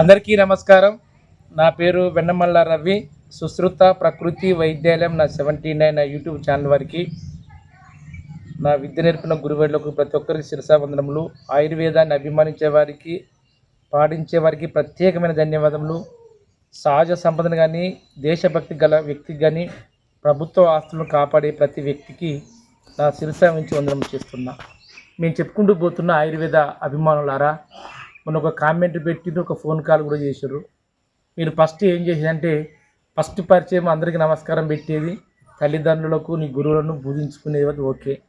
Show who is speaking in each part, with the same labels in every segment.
Speaker 1: అందరికీ నమస్కారం. నా పేరు వెన్నమల్ల రవి. సుశ్రుత ప్రకృతి వైద్యాలయం నా సెవెంటీ నైన్ యూట్యూబ్ ఛానల్ వారికి. నా విద్య నేర్పిన గురువేళ్ళకు ప్రతి ఒక్కరికి శిరసావందనములు ఆయుర్వేదాన్ని అభిమానించే వారికి పాటించే వారికి ప్రత్యేకమైన ధన్యవాదములు. సహజ సంపదను కానీ దేశభక్తి గల వ్యక్తికి కానీ ప్రభుత్వ ఆస్తులను కాపాడే ప్రతి వ్యక్తికి నా శిరసా నుంచి వందనం చేస్తున్నా. మేము చెప్పుకుంటూ పోతున్న ఆయుర్వేద అభిమానులారా మొన్న ఒక కామెంట్ పెట్టి ఒక ఫోన్ కాల్ కూడా చేశారు మీరు ఫస్ట్ ఏం చేసిందంటే ఫస్ట్ పరిచయం అందరికీ నమస్కారం పెట్టేది తల్లిదండ్రులకు నీ గురువులను పూజించుకునేది ఓకే.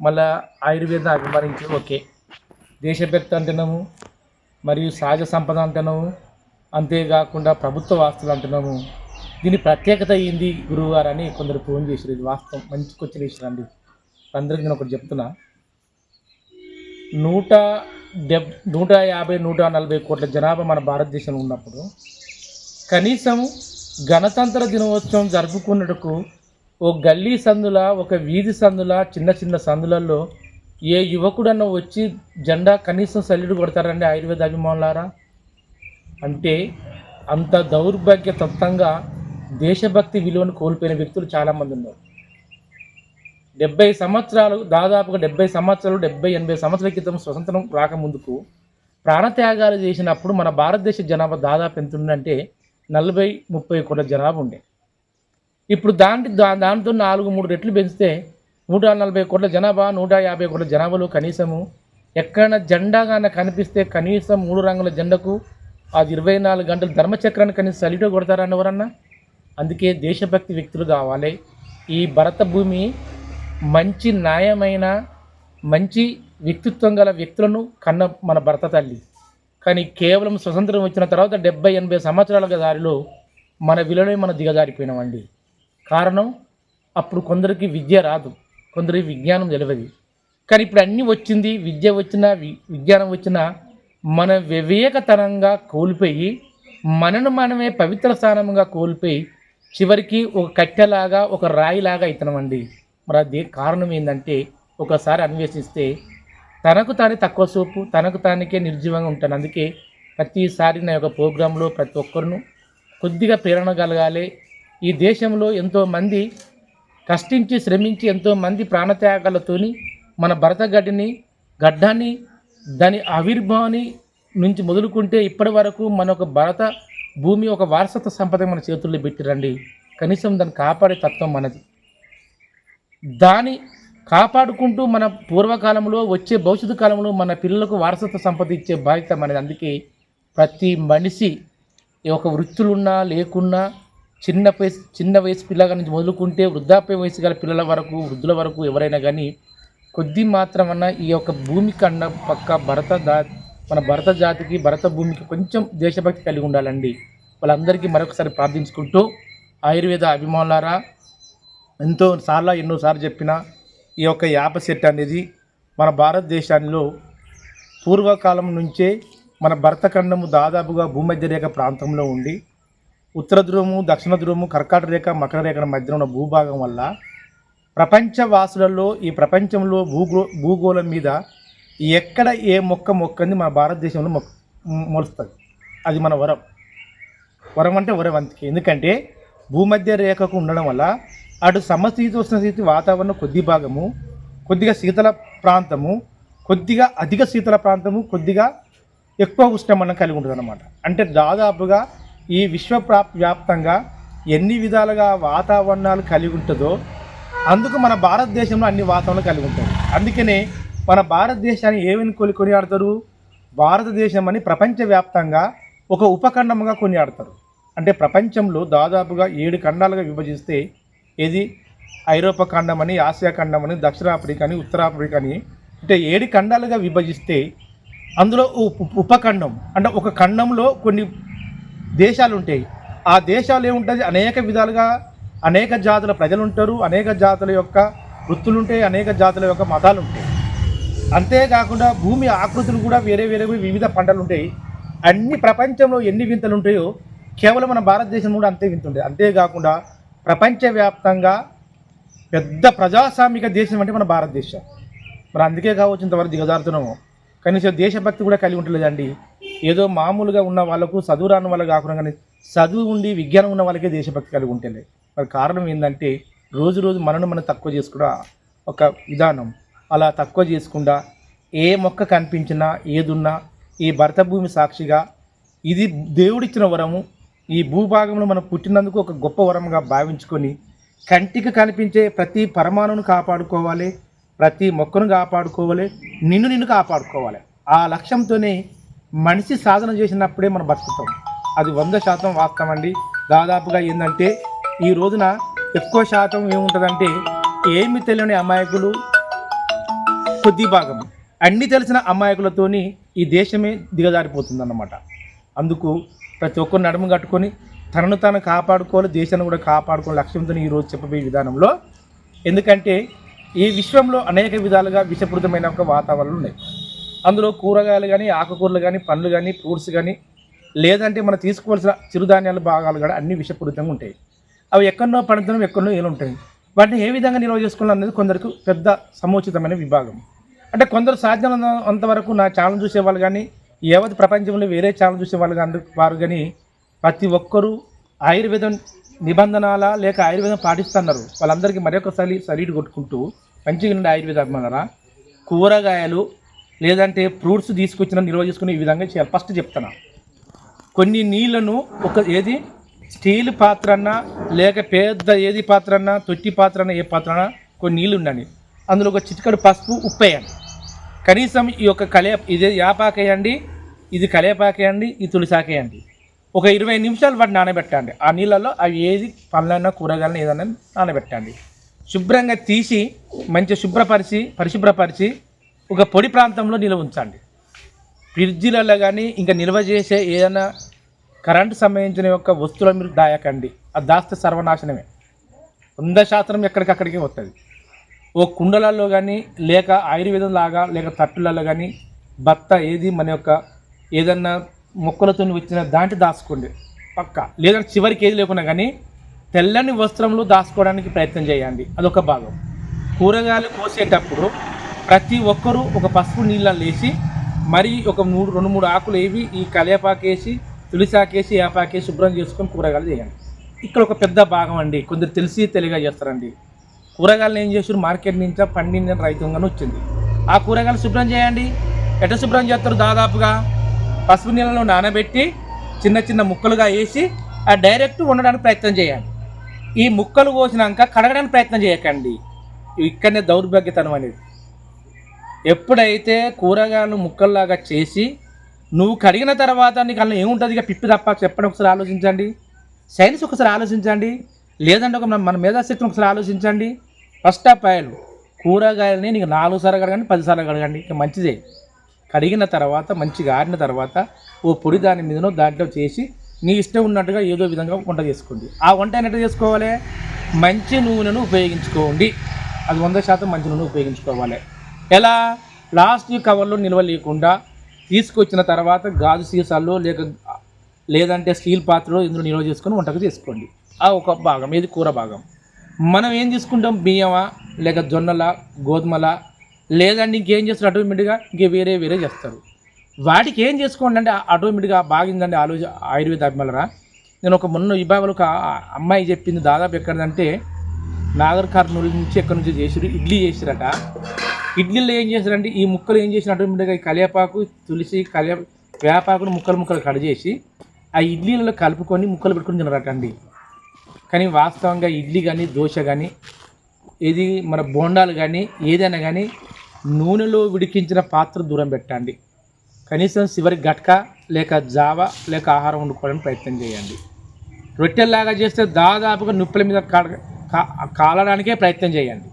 Speaker 1: మళ్ళా ఆయుర్వేదం అభిమానించి ఓకే. దేశభక్తి అంటున్నాము మరియు సహజ సంపద అంటున్నాము అంతేకాకుండా ప్రభుత్వ వాస్తులు అంటున్నాము. దీని ప్రత్యేకత ఏంది గురువుగారు అని కొందరు ఫోన్ చేశారు ఇది వాస్తవం. మంచి క్వశ్చన్ వేసారండి అందరికీ నేను ఒకటి చెప్తున్నా. నూట డెబ్ నూట యాభై నూట నలభై కోట్ల జనాభా మన భారతదేశంలో ఉన్నప్పుడు కనీసం గణతంత్ర దినోత్సవం జరుపుకున్నట్టుకు ఓ గల్లీ సందుల ఒక వీధి సందుల చిన్న చిన్న సందులలో ఏ యువకుడన్నా వచ్చి జెండా కనీసం సల్లిడు కొడతారండి ఆయుర్వేద అభిమానులారా? అంటే అంత దౌర్భాగ్య తత్వంగా దేశభక్తి విలువను కోల్పోయిన వ్యక్తులు చాలామంది ఉన్నారు. డెబ్బై సంవత్సరాలు దాదాపుగా డెబ్బై సంవత్సరాలు డెబ్బై ఎనభై సంవత్సరాల క్రితం స్వతంత్రం రాకముందుకు ప్రాణత్యాగాలు చేసినప్పుడు మన భారతదేశ జనాభా దాదాపు ఎంత ఉందంటే నలభై ముప్పై కోట్ల జనాభా ఉండే. ఇప్పుడు దాంటి దా దాంతో నాలుగు మూడు రెట్లు పెంచితే నూట నలభై కోట్ల జనాభా నూట యాభై కోట్ల జనాభాలో కనీసము ఎక్కడైనా జెండాగాన కనిపిస్తే కనీసం మూడు రంగుల జెండకు అది ఇరవై నాలుగు గంటలు ధర్మచక్రాన్ని కనీసం సలిటో కొడతారన్నవరన్నా? అందుకే దేశభక్తి వ్యక్తులు కావాలి. ఈ భరత భూమి మంచి న్యాయమైన మంచి వ్యక్తిత్వం గల వ్యక్తులను కన్న మన భర్త తల్లి. కానీ కేవలం స్వతంత్రం వచ్చిన తర్వాత డెబ్బై ఎనభై సంవత్సరాల దారిలో మన విలువనే మనం దిగజారిపోయినామండి. కారణం అప్పుడు కొందరికి విద్య రాదు. కొందరికి విజ్ఞానం తెలియదు కానీ ఇప్పుడు అన్నీ వచ్చింది విద్య వచ్చినా వి- విజ్ఞానం వచ్చినా మన వివేకతనంగా కోల్పోయి మనను మనమే పవిత్ర స్థానంగా కోల్పోయి చివరికి ఒక కట్టెలాగా ఒక రాయిలాగా అవుతున్నామండి మరి అది కారణం ఏంటంటే ఒకసారి అన్వేషిస్తే తనకు తానే తక్కువ సూపు తనకు తానికే నిర్జీవంగా ఉంటాను. అందుకే ప్రతిసారి నా యొక్క ప్రోగ్రాంలో ప్రతి ఒక్కరును కొద్దిగా ప్రేరణ కలగాలి. ఈ దేశంలో ఎంతోమంది కష్టించి శ్రమించి ఎంతోమంది ప్రాణత్యాగాలతోని మన భరత గడ్డిని గడ్డాన్ని దాని ఆవిర్భావాన్ని నుంచి మొదలుకుంటే ఇప్పటి వరకు మన ఒక భరత భూమి ఒక వారసత్వ సంపద మన చేతుల్లో పెట్టిరండి. కనీసం దాన్ని కాపాడే తత్వం మనది. దాని కాపాడుకుంటూ మన పూర్వకాలంలో వచ్చే భవిష్యత్తు కాలంలో మన పిల్లలకు వారసత్వ సంపద ఇచ్చే బాధ్యత మనది. అందుకే ప్రతి మనిషి ఈ ఒక వృత్తులున్నా లేకున్నా చిన్న వయసు చిన్న వయసు పిల్లగా నుంచి మొదలుకుంటే వృద్ధాప్య వయసు గల పిల్లల వరకు వృద్ధుల వరకు ఎవరైనా కానీ కొద్ది మాత్రమన్నా ఈ యొక్క భూమి కన్నా పక్క భరత దా మన భరత జాతికి భరత భూమికి కొంచెం దేశభక్తి కలిగి ఉండాలండి. వాళ్ళందరికీ మరొకసారి ప్రార్థించుకుంటూ ఆయుర్వేద అభిమానులారా ఎంతో సార్లు ఎన్నోసార్లు చెప్పిన ఈ యొక్క యాప సెట్ అనేది మన భారతదేశంలో పూర్వకాలం నుంచే మన భరతఖండము దాదాపుగా భూమధ్య రేఖ ప్రాంతంలో ఉండి ఉత్తర ధ్రువము దక్షిణ ధ్రువము కర్కాటక రేఖ మకర రేఖల మధ్య ఉన్న భూభాగం వల్ల ప్రపంచ వాసులలో ఈ ప్రపంచంలో భూగో భూగోళం మీద ఎక్కడ ఏ మొక్క మొక్కంది మన భారతదేశంలో మొక్క మొలుస్తుంది. అది మన వరం. వరం అంటే వరం ఎందుకంటే భూమధ్య రేఖకు ఉండడం వల్ల అటు సమశీతోష్ణ స్థితి వాతావరణం కొద్ది భాగము కొద్దిగా శీతల ప్రాంతము కొద్దిగా అధిక శీతల ప్రాంతము కొద్దిగా ఎక్కువ ఉష్ణమనం కలిగి ఉంటుంది అనమాట అంటే దాదాపుగా ఈ విశ్వప్రాప్ వ్యాప్తంగా ఎన్ని విధాలుగా వాతావరణాలు కలిగి ఉంటుందో అందుకు మన భారతదేశంలో అన్ని వాతావరణాలు కలిగి ఉంటుంది అందుకనే మన భారతదేశాన్ని ఏమని కొని కొనియాడతారు భారతదేశం అని ప్రపంచవ్యాప్తంగా ఒక ఉపఖండముగా కొనియాడతారు. అంటే ప్రపంచంలో దాదాపుగా ఏడు ఖండాలుగా విభజిస్తే ఇది ఐరోపా ఖండం అని ఆసియా ఖండం అని దక్షిణాఫ్రికా అని ఉత్తరాఫ్రికా అని అంటే ఏడు ఖండాలుగా విభజిస్తే అందులో ఉపఖండం అంటే ఒక ఖండంలో కొన్ని దేశాలు ఉంటాయి ఆ దేశాలు ఏముంటుంది అనేక విధాలుగా అనేక జాతుల ప్రజలు ఉంటారు అనేక జాతుల యొక్క వృత్తులు ఉంటాయి అనేక జాతుల యొక్క మతాలు ఉంటాయి అంతేకాకుండా భూమి ఆకృతులు కూడా వేరే వేరే వివిధ పంటలు ఉంటాయి అన్ని ప్రపంచంలో ఎన్ని వింతలు ఉంటాయో కేవలం మన భారతదేశం కూడా అంతే వింత ఉంటాయి అంతేకాకుండా ప్రపంచవ్యాప్తంగా పెద్ద ప్రజాస్వామిక దేశం అంటే మన భారతదేశం. మరి అందుకే కావచ్చు ఇంతవరకు దిగజారుతున్నాము. కనీసం దేశభక్తి కూడా కలిగి ఉండలేదండి. ఏదో మామూలుగా ఉన్న వాళ్ళకు చదువు రాని వాళ్ళు కాకుండా కానీ చదువు ఉండి విజ్ఞానం ఉన్న వాళ్ళకే దేశభక్తి కలిగి ఉంటుంది మరి కారణం ఏంటంటే రోజు రోజు మనను మనం తక్కువ చేసుకున్న ఒక విధానం. అలా తక్కువ చేసుకుండా ఏ మొక్క కనిపించినా ఏదున్నా ఈ భరత భూమి సాక్షిగా ఇది దేవుడిచ్చిన వరము ఈ భూభాగంలో మనం పుట్టినందుకు ఒక గొప్ప వరంగా భావించుకొని కంటికి కనిపించే ప్రతి పరమాణును కాపాడుకోవాలి ప్రతి మొక్కను కాపాడుకోవాలి నిన్ను నిన్ను కాపాడుకోవాలి. ఆ లక్ష్యంతోనే మనిషి సాధన చేసినప్పుడే మనం బతుకుతాం. అది వంద శాతం వాస్తవం అండి. దాదాపుగా ఏంటంటే ఈ రోజున ఎక్కువ శాతం ఏముంటుందంటే ఏమి తెలియని అమాయకులు కొద్ది భాగం. అన్ని తెలిసిన అమాయకులతోని ఈ దేశమే దిగజారిపోతుందన్నమాట. అందుకు ప్రతి ఒక్కరు నడుము కట్టుకొని తనను తాను కాపాడుకోవాలి దేశాన్ని కూడా కాపాడుకోవాలి లక్ష్యంతో ఈరోజు చెప్పబోయే విధానంలో. ఎందుకంటే ఈ విశ్వంలో అనేక విధాలుగా విషపూరితమైన ఒక వాతావరణం ఉన్నాయి. అందులో కూరగాయలు కానీ ఆకుకూరలు కానీ పండ్లు కానీ ఫ్రూట్స్ కానీ లేదంటే మనం తీసుకోవాల్సిన చిరుధాన్యాల భాగాలు కూడా అన్ని విషపూరితంగా ఉంటాయి. అవి ఎక్కడనో పండుతున్నాం ఎక్కడో ఏలు ఉంటాయి. వాటిని ఏ విధంగా నిల్వ చేసుకోవాలి అనేది కొందరికి పెద్ద సముచితమైన విభాగం. అంటే కొందరు సాధ్యం అంతవరకు నా ఛానల్ చూసేవాళ్ళు కానీ యావత్ ప్రపంచంలో వేరే ఛానల్ చూసేవాళ్ళు కానీ వారు కానీ ప్రతి ఒక్కరూ ఆయుర్వేదం నిబంధనల లేక ఆయుర్వేదం పాటిస్తున్నారు. వాళ్ళందరికీ మరొకసారి సలీడ్ కొట్టుకుంటూ మంచిగా ఉండే ఆయుర్వేద అభిమానరా కూరగాయలు లేదంటే ఫ్రూట్స్ తీసుకొచ్చిన నిల్వ చేసుకుని ఈ విధంగా చేయాలి. ఫస్ట్ చెప్తాను కొన్ని నీళ్ళను ఒక ఏది? స్టీల్ పాత్ర అన్నా లేక పెద్ద ఏది పాత్ర అన్నా తొట్టి పాత్ర అన్నా ఏ పాత్ర అన్నా కొన్ని నీళ్ళు ఉండండి. అందులో ఒక చిటికడు పసుపు ఉప్పు వేయండి కనీసం ఈ యొక్క కలే ఇది యాపాకేయండి ఇది కలేపాకేయండి ఇది తులిసాకేయండి. ఒక ఇరవై నిమిషాలు వాటిని నానబెట్టండి. ఆ నీళ్ళల్లో అవి ఏది పళ్ళైనా కూరగాయలను ఏదైనా నానబెట్టండి. శుభ్రంగా తీసి మంచిగా శుభ్రపరిచి పరిశుభ్రపరిచి ఒక పొడి ప్రాంతంలో నిల్వ ఉంచండి. ఫ్రిడ్జ్లలో కానీ ఇంకా నిల్వ చేసే ఏదైనా కరెంటు సంబంధించిన యొక్క వస్తువులు మీరు దాయకండి. అది దాస్తే సర్వనాశనమే. వంద శాతం ఎక్కడికక్కడికి వస్తుంది ఓ కుండలలో కానీ లేక ఆయుర్వేదం లాగా లేక తట్టులలో కానీ బత్త ఏది మన యొక్క ఏదన్నా మొక్కలతో వచ్చిన దాంట్లో దాచుకోండి. పక్క. లేదంటే చివరికి ఏది లేకున్నా కానీ తెల్లని వస్త్రంలో దాచుకోవడానికి ప్రయత్నం చేయండి. అదొక భాగం. కూరగాయలు కోసేటప్పుడు ప్రతి ఒక్కరూ ఒక పసుపు నీళ్ళలో వేసి మరి ఒక మూడు రెండు మూడు ఆకులు వేవి ఈ కలేపాకేసి తులిసాకేసి ఏపాకేసి శుభ్రం చేసుకొని కూరగాయలు చేయండి. ఇక్కడ ఒక పెద్ద భాగం అండి. కొందరు తెలిసి తెలియగా చేస్తారండి. కూరగాయలు ఏం చేసారు మార్కెట్ నుంచి పండిన రైతంగానే వచ్చింది. ఆ కూరగాయలు శుభ్రం చేయండి. ఎట శుభ్రం చేస్తారు? దాదాపుగా పసుపు నీళ్ళలో నానబెట్టి చిన్న చిన్న ముక్కలుగా వేసి ఆ డైరెక్ట్ వండడానికి ప్రయత్నం చేయండి ఈ ముక్కలు కోసినాక కడగడానికి ప్రయత్నం చేయకండి. ఇక్కడనే దౌర్భాగ్యతనం అనేది. ఎప్పుడైతే కూరగాయలు ముక్కల్లాగా చేసి నువ్వు కడిగిన తర్వాత నీకు అందులో ఏముంటుంది? ఇక పిప్పి తప్ప చెప్పండి ఒకసారి ఆలోచించండి. సైన్స్ ఒకసారి ఆలోచించండి. లేదంటే ఒక మన- మేధాశక్తిని ఒకసారి ఆలోచించండి. ఫస్ట్ ఆఫ్ ఆయిల్ కూరగాయలని నీకు నాలుగు సార్లు కడగండి పదిసార్లు కడగండి. ఇక మంచిదే. కడిగిన తర్వాత మంచిగా ఆరిన తర్వాత ఓ పొడి దాని మీదనో దాంట్లో చేసి నీ ఇష్టం ఉన్నట్టుగా ఏదో విధంగా వంట చేసుకోండి. ఆ వంట ఎట్లా చేసుకోవాలి? మంచి నూనెను ఉపయోగించుకోండి. అది వంద శాతం మంచి నూనె ఉపయోగించుకోవాలి. ఎలా? ప్లాస్టిక్ కవర్లో నిల్వ లేకుండా తీసుకొచ్చిన తర్వాత గాజు సీసాల్లో లేక లేదంటే స్టీల్ పాత్రలో ఇందులో నిల్వ చేసుకొని వంటకు చేసుకోండి. ఆ ఒక భాగం ఇది కూర భాగం. మనం ఏం తీసుకుంటాం? బియ్యమా లేక జొన్నల గోధుమల లేదండి ఇంకేం చేస్తారు? ఆటోమేటిక్గా ఇంకే వేరే వేరే చేస్తారు. వాటికి ఏం చేసుకోండి అంటే ఆటోమేటిక్గా బాగిందండి ఆలోచన ఆయుర్వేద అభిమలరా నేను ఒక మొన్న విభాగంలో ఒక అమ్మాయి చెప్పింది దాదాపు ఎక్కడంటే నాగర్ కర్నూలు నుంచి ఎక్కడి నుంచి చేసిరు ఇడ్లీ చేసిరట. ఇడ్లీలో ఏం చేశారంటే ఈ ముక్కలు ఏం చేసిన ఆటోమేటిక్గా ఈ కలియాపాకు తులసి కలియా వేపాకును ముక్కలు ముక్కలు కట్ చేసి ఆ ఇడ్లీలలో కలుపుకొని ముక్కలు పెట్టుకుని తినరటండి. కానీ వాస్తవంగా ఇడ్లీ కానీ దోశ కానీ ఇది మన బోండాలు కానీ ఏదైనా కానీ నూనెలో ఉడికించిన పాత్ర దూరం పెట్టండి. కనీసం చివరి గట్క లేక జావ లేక ఆహారం వండుకోవడానికి ప్రయత్నం చేయండి. రొట్టెల్లాగా చేస్తే దాదాపుగా నొప్పుల మీద కా- కాలడానికే ప్రయత్నం చేయండి.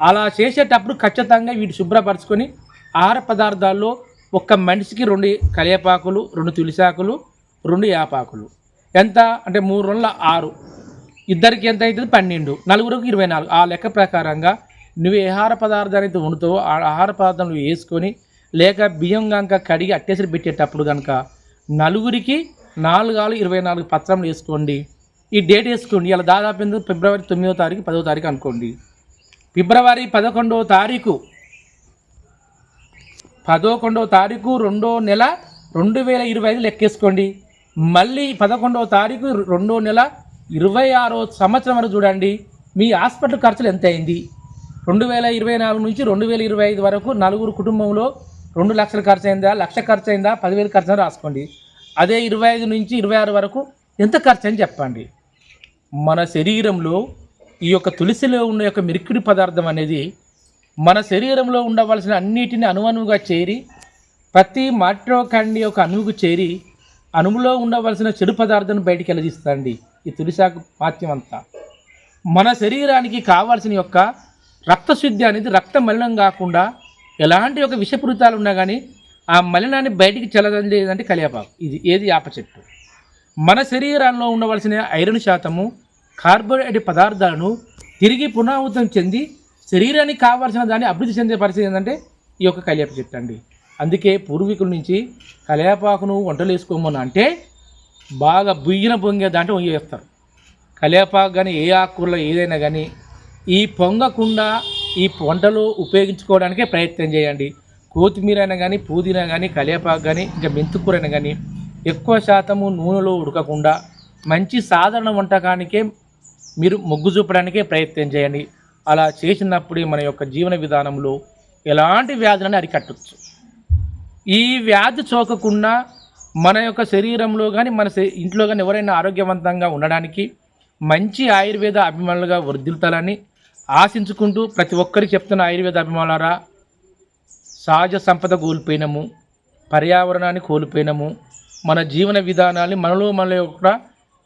Speaker 1: అలా చేసేటప్పుడు ఖచ్చితంగా వీటి శుభ్రపరచుకొని ఆహార పదార్థాల్లో ఒక్క మనిషికి రెండు కలియపాకులు రెండు తులిసాకులు రెండు యాపాకులు. ఎంత? అంటే మూడు రోజుల ఆరు. ఇద్దరికి ఎంత అవుతుంది? పన్నెండు. నలుగురికి ఇరవై నాలుగు. ఆ లెక్క ప్రకారంగా నువ్వు ఏ ఆహార పదార్థాన్ని అయితే వండుతావో ఆ ఆహార పదార్థం నువ్వు వేసుకొని లేక బియ్యం కనుక కడిగి అట్టేసరి పెట్టేటప్పుడు కనుక నలుగురికి నాలుగు నాలుగాలు ఇరవై నాలుగు పత్రములు వేసుకోండి. ఈ డేట్ వేసుకోండి. ఇలా దాదాపు ఎందుకు ఫిబ్రవరి తొమ్మిదో తారీఖు పదో తారీఖు అనుకోండి. ఫిబ్రవరి పదకొండవ తారీఖు. పదకొండవ తారీఖు రెండో నెల రెండు వేల ఇరవై ఐదు లెక్కేసుకోండి. మళ్ళీ పదకొండవ తారీఖు రెండో నెల ఇరవై ఆరో సంవత్సరం వరకు చూడండి. మీ హాస్పిటల్ ఖర్చులు ఎంత అయింది రెండు వేల ఇరవై నాలుగు నుంచి రెండు వేల ఇరవై ఐదు వరకు నలుగురు కుటుంబంలో రెండు లక్షలు ఖర్చు అయిందా లక్ష ఖర్చు అయిందా పదివేలు ఖర్చు అయిందా రాసుకోండి. అదే ఇరవై ఐదు నుంచి ఇరవై ఆరు వరకు ఎంత ఖర్చు అని చెప్పండి. మన శరీరంలో ఈ యొక్క తులసిలో ఉన్న యొక్క మిరికిడి పదార్థం అనేది మన శరీరంలో ఉండవలసిన అన్నిటిని అణువణువుగా చేరి ప్రతి మాట్రోకాండి యొక్క అణువుకు చేరి అణువులో ఉండవలసిన చెడు పదార్థాన్ని బయటికి వెళ్ళదీస్తుంది ఈ తులిసాకు పాత్యం అంతా. మన శరీరానికి కావాల్సిన యొక్క రక్తశుద్ధి అనేది రక్త మలినం కాకుండా ఎలాంటి ఒక విషపూరితాలు ఉన్నా కానీ ఆ మలినాన్ని బయటికి చెల్లదండి ఏదంటే కలియాపాకు. ఇది ఏది ఆప చెట్టు మన శరీరంలో ఉండవలసిన ఐరన్ శాతము కార్బోహైడ్రేట్ పదార్థాలను తిరిగి పునరావృతం చెంది శరీరానికి కావాల్సిన దాన్ని అభివృద్ధి చెందే పరిస్థితి ఏంటంటే ఈ యొక్క కలియాప చెట్టు అండి. అందుకే పూర్వీకుల నుంచి కలియాపాకును వంటలు వేసుకోమని అంటే బాగా బుయ్యిన పొంగే దాంట్లో వేస్తారు. కలియాపాకు కానీ ఏ ఆకుకూరలో ఏదైనా కానీ ఈ పొంగకుండా ఈ వంటలు ఉపయోగించుకోవడానికే ప్రయత్నం చేయండి. కొత్తిమీర అయినా కానీ పుదీనా కానీ కలియాపాకు కానీ ఇంకా మెంతుకూర అయినా కానీ ఎక్కువ శాతము నూనెలో ఉడకకుండా మంచి సాధారణ వంటకానికే మీరు మొగ్గు చూపడానికే ప్రయత్నం చేయండి. అలా చేసినప్పుడే మన యొక్క జీవన విధానంలో ఎలాంటి వ్యాధులను అరికట్టవచ్చు ఈ వ్యాధి సోకకుండా మన యొక్క శరీరంలో కానీ మన ఇంట్లో కానీ ఎవరైనా ఆరోగ్యవంతంగా ఉండడానికి మంచి ఆయుర్వేద అభిమానులుగా వర్ధిల్తాలని ఆశించుకుంటూ ప్రతి ఒక్కరికి చెప్తున్న ఆయుర్వేద అభిమానులారా సహజ సంపద కోల్పోయినాము పర్యావరణాన్ని కోల్పోయినాము మన జీవన విధానాన్ని మనలో మన యొక్క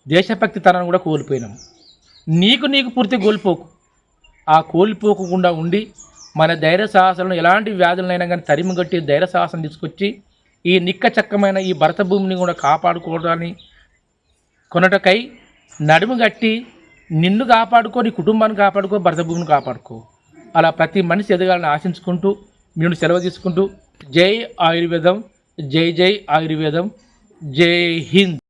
Speaker 1: దేశభక్తి తనాన్ని కూడా కోల్పోయినాము. నీకు నీకు పూర్తి కోల్పోకు. ఆ కోల్పోకుండా ఉండి మన ధైర్య సాహసాలను ఎలాంటి వ్యాధులనైనా కానీ తరిమి కట్టి ధైర్య సాహసం తీసుకొచ్చి ఈ నిక్కచక్కమైన ఈ భరత భూమిని కూడా కాపాడుకోవడాన్ని కొనటకై నడుము గట్టి నిన్ను కాపాడుకో నీ కుటుంబాన్ని కాపాడుకో భరత భూమిని కాపాడుకో. అలా ప్రతి మనిషి ఎదగాలని ఆశించుకుంటూ నేను సెలవు తీసుకుంటూ జై ఆయుర్వేదం జై జై ఆయుర్వేదం జై హింద్.